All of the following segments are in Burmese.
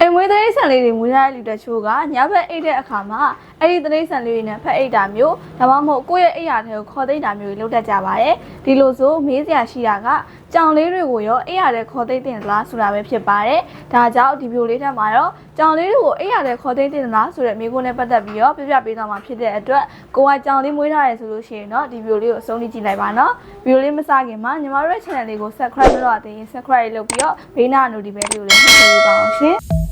အိမ်မွေးတိရစ္ဆာန်လေးတွေမွေးထားတဲ့လူတချို့ကညဘက်အိတ်တဲ့အခါမှာအဲ့ဒီတိရစ္ဆာန်လေးတွေနဲ့ဖက်အိတ်တာမျိုးဒါမှမဟုတ်ကိုယ့်ရဲ့အိတ်ရာတွေကိုခေါ်သိမ်းတာမျိုးတွေလုပ်တတ်ကြပါတယ်ဒီလိုဆိုမေးစရာရှိတာကကြောင်လေးတွေကိုရောအိတ်ရာတွေခေါ်သိမ်းတင်သလားဆိုတာပဲဖြစ်ပါတယ်ဒါကြောင့်ဒီဗီဒီယိုလေးထက်မှာတော့ကြောင်လေးတွေကိုအိတ်ရာတွေခေါ်သိမ်းတင်သလားဆိုတဲ့မေးခွန်းနဲ့ပတ်သက်ပြီးတော့ပြပြပေးသွားမှာဖြစ်တဲ့အတွက်ကိုကကြောင်လေးမွေးထားတယ်ဆိုလို့ရှိရင်တော့ဒီဗီဒီယိုလေးကိုအဆုံးထိကြည့်လိုက်ပါနော်ဗီဒီယိုလေးမစခင်မှာညီမတို့ရဲ့ channel လေးကို subscribe လုပ်ရသေးရင် subscribe လုပ်ပြီးတော့ဘေးနား notification လေးကိုလည်းနှိပ်ပေးပါအောင်ရှင်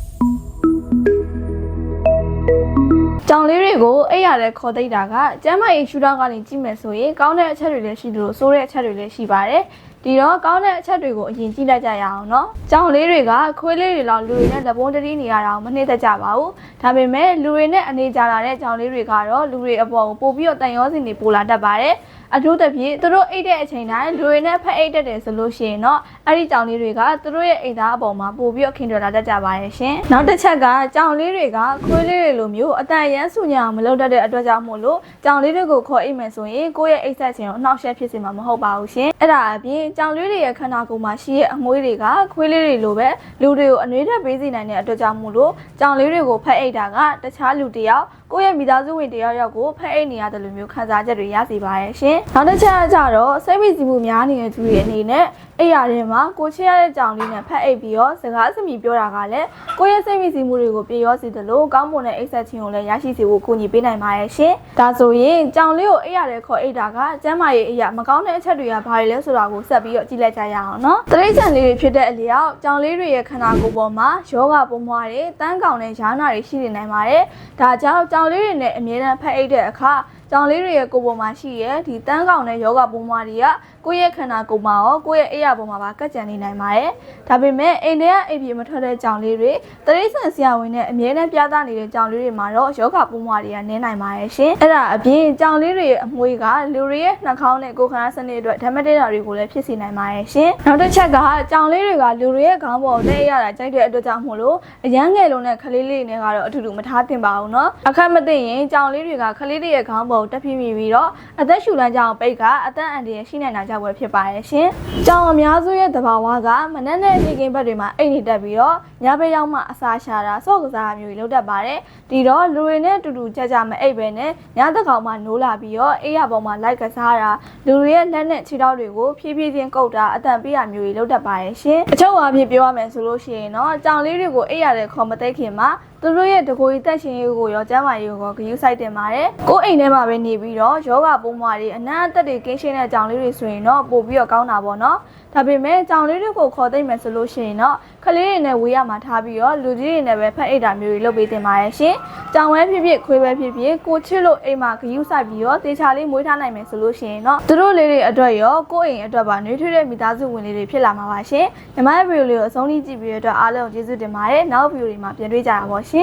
ကြောင်လေးတွေကိုအိပ်ရတဲ့ခေါ်သိပ်တာကကျမ်းမာရေးရှုထောင့်ကနေကြည့်မယ်ဆိုရင်ကောင်းတဲ့အချက်တွေလည်းရှိသလိုဆိုးတဲ့အချက်တွေလည်းရှိပါတယ် ဒီတော့ကောင်းတဲ့အချက်တွေကိုအရင်ကြည့်လိုက်ကြရအောင်နော်။ကြောင်လေးတွေကခွေးလေးတွေလောက်လူတွေနဲ့လက်ပုံးတတိနေရတာကိုမနှိမ့်သက်ကြပါဘူး။ဒါပေမဲ့လူတွေနဲ့အနေကြလာတဲ့ကြောင်လေးတွေကတော့လူတွေအပေါ်ကိုပို့ပြီးတော့တန်ရောစင်တွေပိုလာတတ်ပါတယ်။အထူးသဖြင့်သူတို့အိတ်တဲ့အချိန်တိုင်းလူတွေနဲ့ဖက်အိတ်တတ်တယ်ဆိုလို့ရှိရင်တော့အဲ့ဒီကြောင်လေးတွေကသူတို့ရဲ့အိမ်သားအပေါ်မှာပို့ပြီးတော့ခင်တော်လာတတ်ကြပါတယ်ရှင်။နောက်တစ်ချက်ကကြောင်လေးတွေကခွေးလေးတွေလိုမျိုးအတန်ရန်ဆူညာမလုပ်တတ်တဲ့အတွက်ကြောင့်မို့လို့ကြောင်လေးတွေကိုခေါ်အိတ်မယ်ဆိုရင်ကိုယ့်ရဲ့အိတ်ဆက်ခြင်းကိုအနှောက်အယှက်ဖြစ်စေမှာမဟုတ်ပါဘူးရှင်။အဲ့ဒါအပြင်ကြောင်လေးတွေရဲ့ခန္ဓာကိုယ်မှာရှိတဲ့အမွှေးတွေကခွေးလေးတွေလိုပဲလူတွေကိုအနှွေးထပ်ပေးစေနိုင်တဲ့အတွက်ကြောင့်မို့လို့ကြောင်လေးတွေကိုဖက်အိတ်တာကတခြားလူတစ်ယောက်ကိုယ့်ရဲ့မိသားစုဝင်တစ်ယောက်ယောက်ကိုဖက်အိတ်နေရတယ်လို့မျိုးခံစားချက်တွေရစေပါရဲ့ရှင်နောက်တစ်ချက်ကကြတော့စိတ်ဖိစီးမှုများနေတဲ့သူတွေအနေနဲ့အိယာထဲမှာကိုချစ်ရတဲ့ကြောင်လေးနဲ့ဖက်အိတ်ပြီးတော့စကားစမြည်ပြောတာကလည်းကိုယ့်ရဲ့စိတ်ဖိစီးမှုတွေကိုပြေရောစေသလိုကောင်းမွန်တဲ့အိတ်ဆက်ခြင်းကိုလည်းရရှိစေဖို့ကူညီပေးနိုင်ပါရဲ့ရှင်ဒါဆိုရင်ကြောင်လေးကိုအိယာထဲခေါ်အိတ်တာကကျမ်းမာရေးအရာမကောင်းတဲ့အချက်တွေကဘာတွေလဲဆိုတာကိုဆက်ပြီးတော့ကြည့်လိုက်ကြရအောင်နော်တရိတ်ဆန်လေးတွေဖြစ်တဲ့အလျောက်ကြောင်လေးတွေရဲ့ခန္ဓာကိုယ်ပေါ်မှာယောဂပုံမွားတွေတန်းကောင်တဲ့ယာနာတွေရှိနေနိုင်ပါတယ်ဒါကြောင့်ကြောင်လေးတွေနဲ့အမြဲတမ်းဖက်အိတ်တဲ့အခါကြောင်လေးတွေရဲ့ကိုယ်ပေါ်မှာရှိရဲ့ဒီတန်းကောင်တဲ့ယောဂပုံမွားတွေကကိုယ့်ရဲ့ခန္ဓာကိုယ်မှာရောကိုယ့်ရဲ့အိယာပေါ်မှာပါကတ်ကြံနေနိုင်ပါတယ်ဒါပေမဲ့အိမ်ထဲကအိပ်ပြေမထွက်တဲ့ကြောင်လေးတွေတရိတ်ဆန်ဆရာဝန်နဲ့အမြဲတမ်းပြသနေတဲ့ကြောင်လေးတွေမှာတော့ယောဂပုံမွားတွေကနည်းနိုင်ပါတယ်ရှင်အဲ့ဒါအပြင်ကြောင်လေးတွေရဲ့အမွှေးကလူတွေရဲ့နှာခေါင်းနဲ့ကိုယ်ခန္ဓာစနစ်အတွက်ဓာတ်မတည့်တာတွေကိုလည်းဖြစ်စေနိုင်ပါတယ်ရှင်နောက်တစ်ချက်ကကြောင်လေးတွေကလူတွေရဲ့ခေါင်းပေါ်နဲ့ရတာကြိုက်တဲ့အတွက်ကြောင့်မို့လို့အရန်ငယ်လုံးနဲ့ခလေးလေးတွေနဲ့ကတော့အထူးတူမထားသင့်ပါဘူးเนาะအခက်မသိရင်ကြောင်လေးတွေကခလေးတွေရဲ့ခေါင်းပေါ် ေါ်တက်ပြင်းပြီးပြီးတော့အသက်ရှူလမ်းကြောင်ပိတ်ကအသက်အန္တရာယ်ရှိနိုင်တာကြောင့်ပဲဖြစ်ပါတယ်ရှင်ကြောင်အများစုရဲ့သဘာဝကမနက်နဲ့နေ့ကင်းဘက်တွေမှာအိတ်နေတက်ပြီးတော့ညဘက်ရောက်မှအစာရှာတာစော့ကစားမျိုးတွေလုပ်တတ်ပါတယ်ဒီတော့လူတွေနဲ့အတူတူကြကြမအိတ်ပဲနဲ့ညသက်ကောင်မှနိုးလာပြီးတော့အိတ်ရပေါ်မှာလိုက်ကစားတာလူတွေရဲ့လက်နဲ့ခြေထောက်တွေကိုဖြည်းဖြည်းချင်းကုတ်တာအတန်ပေးရမျိုးတွေလုပ်တတ်ပါတယ်ရှင်အချုပ်အားဖြင့်ပြောရမယ်ဆိုလို့ရှိရင်တော့ကြောင်လေးတွေကိုအိတ်ရတဲ့ခေါ်မသိခင်မှာသူတို့ရဲ့တကိုယ်ကြီးတက်ရှင်ရေးကိုရောကျမ်းမာရေးကိုဂရုစိုက်တင်ပါတယ်။ကိုယ်အိမ်ထဲမှာပဲနေပြီးတော့ယောဂပုံမွားတွေအနံ့အသက်တွေကင်းရှင်းတဲ့ကြောင်လေးတွေဆိုရင်တော့ပို့ပြီးတော့ကောင်းတာပေါ့နော်။ဒါပေမဲ့ကြောင်လေးတွေကိုခေါ်သိမ့်မယ်ဆိုလို့ရှိရင်တော့ခလေးတွေနဲ့ဝေးရမှာထားပြီးတော့လူကြီးတွေနဲ့ပဲဖက်အိတ်တာမျိုးတွေလုပ်ပေးတင်ပါတယ်ရှင်။ကြောင်ဝဲဖြစ်ဖြစ်ခွေးပဲဖြစ်ဖြစ်ကိုချစ်လို့အိမ်မှာဂရုစိုက်ပြီးတော့တေချာလေးမွေးထားနိုင်မယ်ဆိုလို့ရှိရင်တော့သူတို့လေးတွေအတွက်ရောကိုယ့်အိမ်အတွက်ပါနှွေးထွေးတဲ့မိသားစုဝင်လေးတွေဖြစ်လာမှာပါရှင်။ညီမရဲ့ဗီဒီယိုလေးကိုအဆုံးထိကြည့်ပြီးတဲ့အတွက်အားလုံးကျေးဇူးတင်ပါတယ်။နောက်ဗီဒီယိုတွေမှာပြန်တွေ့ကြတာပေါ့ရှင်